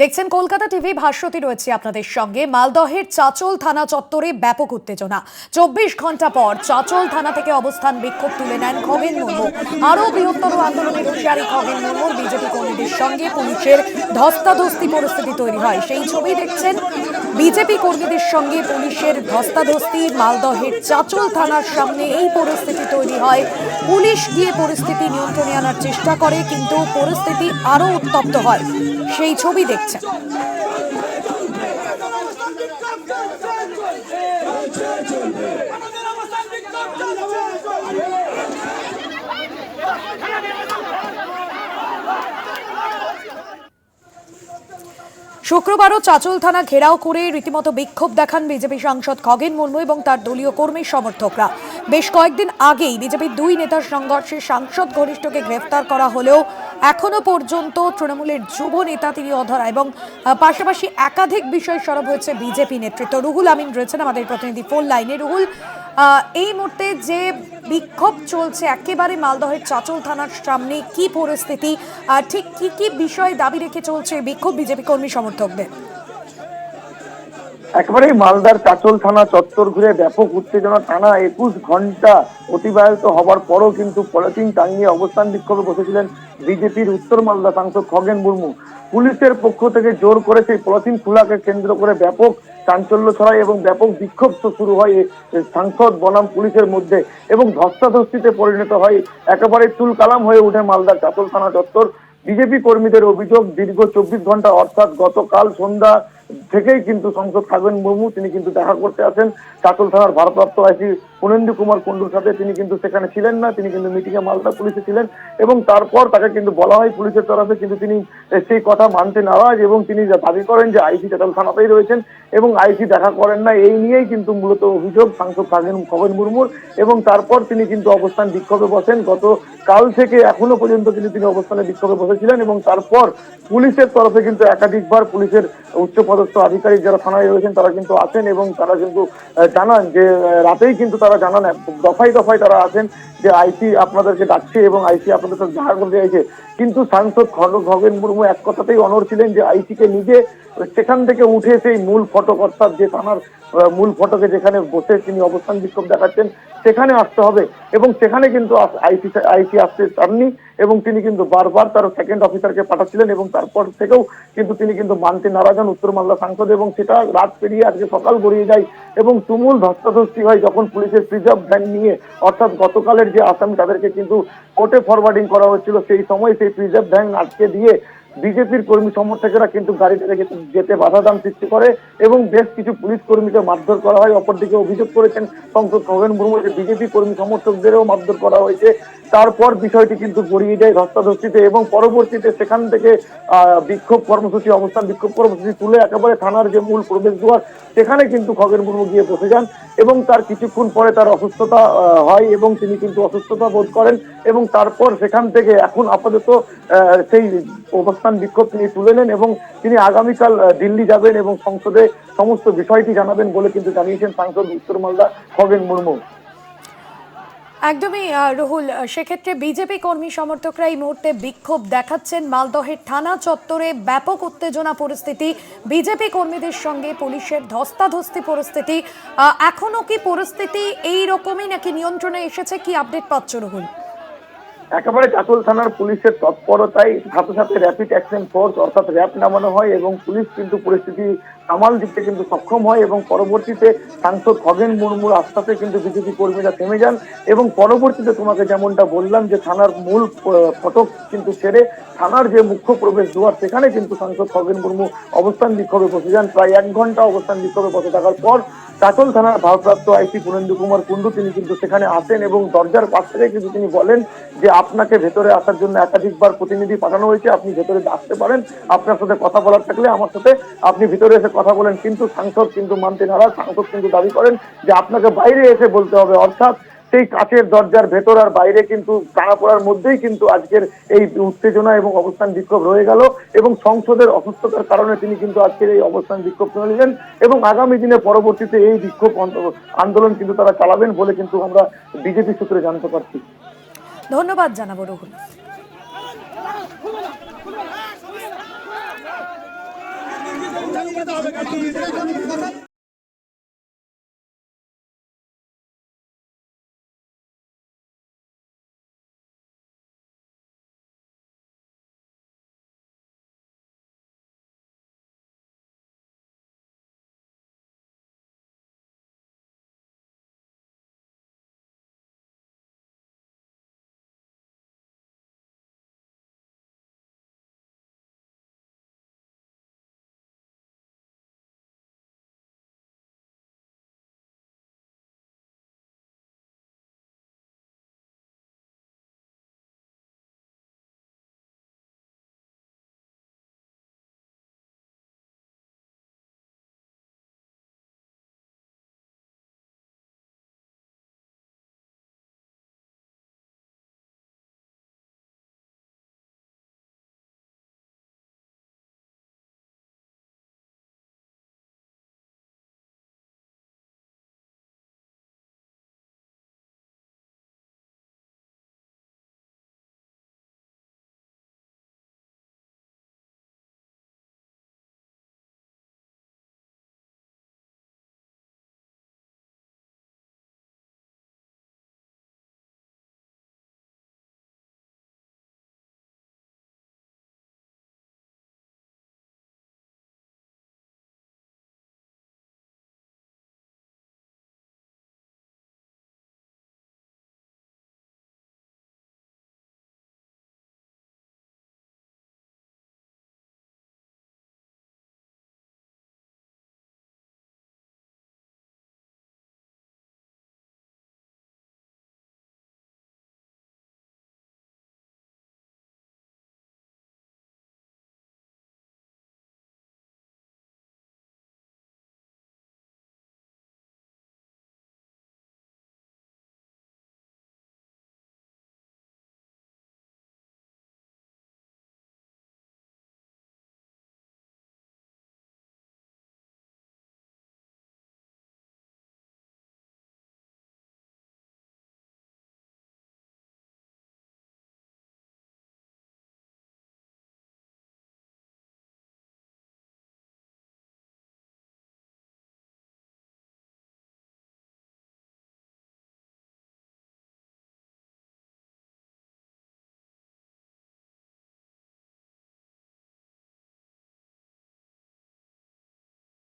দেখছেন কলকাতা টিভি, ভাস্বতী রয়েছে আপনাদের সঙ্গে। মালদহের চাচল থানা চত্বরে ব্যাপক উত্তেজনা। চব্বিশ ঘণ্টা পর চাচল থানা থেকে অবস্থান বিক্ষোভ তুলে নেন খগেন মুর্মু। আরও বৃহত্তর আন্দোলনের হুঁশিয়ারি খগেন মুর্মুর। বিজেপি কর্মীদের সঙ্গে পুলিশের ধস্তাধস্তি পরিস্থিতি তৈরি হয়। সেই ছবি দেখছেন বিজেপি কর্মীদের সঙ্গে পুলিশের ধস্তাধস্তি। মালদহের চাচল থানার সামনে এই পরিস্থিতি তৈরি হয়। পুলিশ গিয়ে পরিস্থিতি নিয়ন্ত্রণে আনার চেষ্টা করে, কিন্তু পরিস্থিতি আরও উত্তপ্ত হয়। সেই ছবি দেখছেন শুক্রবারও চাচল থানা ঘেরাও করে রীতিমতো বিক্ষোভ দেখান বিজেপি সাংসদ খগেন মুর্মু এবং তার দলীয় কর্মী সমর্থকরা। বেশ কয়েকদিন আগেই বিজেপির দুই নেতার সংঘর্ষে সাংসদ ঘনিষ্ঠকে গ্রেফতার করা হলেও এখনও পর্যন্ত তৃণমূলের যুব নেতা তিনি অধরা এবং পাশাপাশি একাধিক বিষয় সরব হয়েছে বিজেপি নেতৃত্ব। রুহুল আমিন রয়েছেন আমাদের প্রতিনিধি ফোন লাইনে। রুহুল এই মুহূর্তে যে বিক্ষোভ চলছে একেবারে মালদহের চাচল থানার সামনে, কি পরিস্থিতি? ঠিক কি কি বিষয় দাবি রেখে চলছে বিক্ষোভ বিজেপি কর্মী সমর্থকদের? একেবারেই মালদার চাচল থানা চত্বর ঘুরে ব্যাপক উত্তেজনা টানা একুশ ঘণ্টা অতিবাহিত হবার পরও কিন্তু পলিথিন টাঙিয়ে অবস্থান বিক্ষোভে বসেছিলেন বিজেপির উত্তর মালদা সাংসদ খগেন মুর্মু। পুলিশের পক্ষ থেকে জোর করে সেই পলিথিন খোলাকে কেন্দ্র করে ব্যাপক চাঞ্চল্য ছড়ায় এবং ব্যাপক বিক্ষোভ শুরু হয় সাংসদ বনাম পুলিশের মধ্যে এবং ধস্তাধস্তিতে পরিণত হয় একেবারে তুল কালাম হয়ে ওঠে মালদার চাচল থানা চত্বর। বিজেপি কর্মীদের অভিযোগ, দীর্ঘ চব্বিশ ঘণ্টা অর্থাৎ গতকাল সন্ধ্যা থেকেই কিন্তু সংসদ খাগেন মুর্মু তিনি কিন্তু দেখা করতে আসেন। চাতল থানার ভারপ্রাপ্ত আইসি পুনেন্দু কুমার কুন্ডুর সাথে তিনি কিন্তু সেখানে ছিলেন না, তিনি কিন্তু মিটিংয়ে মালদা পুলিশে ছিলেন এবং তারপর তাকে কিন্তু বলা হয় পুলিশের তরফে, কিন্তু তিনি সেই কথা মানতে নারাজ এবং তিনি দাবি করেন যে আইসি চাতল থানাতেই রয়েছেন এবং আইসি দেখা করেন না, এই নিয়েই কিন্তু মূলত অভিযোগ সাংসদ খাগেন খগেন মুর্মুর এবং তারপর তিনি কিন্তু অবস্থান বিক্ষোভে বসেন। গত কাল থেকে এখনও পর্যন্ত কিন্তু তিনি অবস্থানে বিক্ষোভে বসেছিলেন এবং তারপর পুলিশের তরফে কিন্তু একাধিকবার পুলিশের উচ্চপদস্থ আধিকারিক যারা থানায় রয়েছেন, তারা কিন্তু আছেন এবং তারা কিন্তু জানান যে রাতেই কিন্তু তারা জানান, দফায় দফায় তারা আসেন যে আইসি আপনাদেরকে ডাকছে এবং আইসি আপনাদের সাথে দেখা করতে চাইছে। কিন্তু সাংসদ খগেন মুর্মু এক কথাতেই অনড় ছিলেন যে আইসিকে নিজে সেখান থেকে উঠে সেই মূল ফটক অর্থাৎ যে থানার মূল ফটকে যেখানে বসে তিনি অবস্থান বিক্ষোভ দেখাচ্ছেন, সেখানে আসতে হবে। এবং সেখানে কিন্তু আইসি আইসি আসতে চাননি এবং তিনি কিন্তু বারবার তার সেকেন্ড অফিসারকে পাঠাচ্ছিলেন এবং তারপর থেকেও কিন্তু তিনি কিন্তু মানতে নারাজ হন উত্তর মালদা সাংসদ এবং সেটা রাত পেরিয়ে আজকে সকাল গড়িয়ে যায় এবং তুমুল ধস্তাধস্তি হয় যখন পুলিশের প্রিজার্ভ ভ্যান নিয়ে, অর্থাৎ গতকালের যে আসামি, তাদেরকে কিন্তু কোর্টে ফরওয়ার্ডিং করা হচ্ছিল সেই সময় সেই প্রিজার্ভ ভ্যান আটকে দিয়ে বিজেপির কর্মী সমর্থকেরা কিন্তু গাড়িতে যেতে বাধা দান সৃষ্টি করে এবং বেশ কিছু পুলিশ কর্মীকে মারধর করা হয়। অপরদিকে অভিযোগ করেছেন সংসদ খগেন মুর্মু যে বিজেপি কর্মী সমর্থকদেরও মারধর করা হয়েছে। তারপর বিষয়টি কিন্তু গড়িয়ে যায় ধস্তাধস্তিতে এবং পরবর্তীতে সেখান থেকে বিক্ষোভ কর্মসূচি, অবস্থান বিক্ষোভ কর্মসূচি তুলে একেবারে থানার যে মূল প্রবেশ দুয়ার সেখানে কিন্তু খগেন মুর্মু গিয়ে বসে যান। এবং তার কিছুক্ষণ পরে তার অসুস্থতা হয় এবং তিনি কিন্তু অসুস্থতা বোধ করেন এবং তারপর সেখান থেকে এখন আপাতত সেই অবস্থান বিক্ষোভ তিনি তুলে নেন এবং তিনি আগামীকাল দিল্লি যাবেন এবং সংসদে সমস্ত বিষয়টি জানাবেন বলে কিন্তু জানিয়েছেন সাংসদ উত্তর মালদা খগেন মুর্মু। একদমই রুহুল সেক্ষেত্রে বিজেপি কর্মী সমর্থকরা এই মুহূর্তে বিক্ষোভ দেখাচ্ছেন। মালদহের থানা চত্বরে ব্যাপক উত্তেজনা পরিস্থিতি। বিজেপি কর্মীদের সঙ্গে পুলিশের ধস্তাধস্তি পরিস্থিতি। আহ, এখনও কি পরিস্থিতি এই রকমই নাকি নিয়ন্ত্রণে এসেছে? কি আপডেট পাচ্ছ রুহুল? একেবারে চাতল থানার পুলিশের তৎপরতায় সাথে সাথে র্যাপিড অ্যাকশন ফোর্স অর্থাৎ র্যাপ নামানো হয় এবং পুলিশ কিন্তু পরিস্থিতি সামাল দিতে কিন্তু সক্ষম হয় এবং পরবর্তীতে সাংসদ খগেন মুর্মুর আস্থাতে কিন্তু বিজেপি কর্মীরা থেমে যান এবং পরবর্তীতে তোমাকে যেমনটা বললাম যে থানার মূল ফটক কিন্তু ছেড়ে থানার যে মুখ্য প্রবেশ দুয়ার, সেখানে কিন্তু সাংসদ খগেন মুর্মু অবস্থান বিক্ষোভে বসে যান। প্রায় এক ঘণ্টা অবস্থান বিক্ষোভে বসে থাকার পর চাচল থানার ভারপ্রাপ্ত আইসি পুনেন্দু কুমার কুন্ডু তিনি কিন্তু সেখানে আসেন এবং দরজার পাশ থেকে কিন্তু তিনি বলেন যে আপনাকে ভেতরে আসার জন্য একাধিকবার প্রতিনিধি পাঠানো হয়েছে, আপনি ভেতরে আসতে পারেন। আপনার সাথে কথা বলার থাকলে আমার সাথে আপনি ভিতরে এসে কথা বলেন, কিন্তু সাংসদ কিন্তু মানতে নারাজ, সাংসদ কিন্তু দাবি করেন যে আপনাকে বাইরে এসে বলতে হবে। অর্থাৎ সেই কাচের দরজার ভেতর আর বাইরে কিন্তু টানা পড়ার মধ্যেই কিন্তু আজকের এই উত্তেজনা এবং অবস্থান বিক্ষোভ রয়ে গেল এবং সংসদের অসুস্থতার কারণে তিনি কিন্তু আজকের এই অবস্থান বিক্ষোভ নিলেন এবং আগামী দিনে পরবর্তীতে এই বিক্ষোভ আন্দোলন কিন্তু তারা চালাবেন বলে কিন্তু আমরা বিজেপি সূত্রে জানতে পারছি। ধন্যবাদ জানাব রুহুল হবে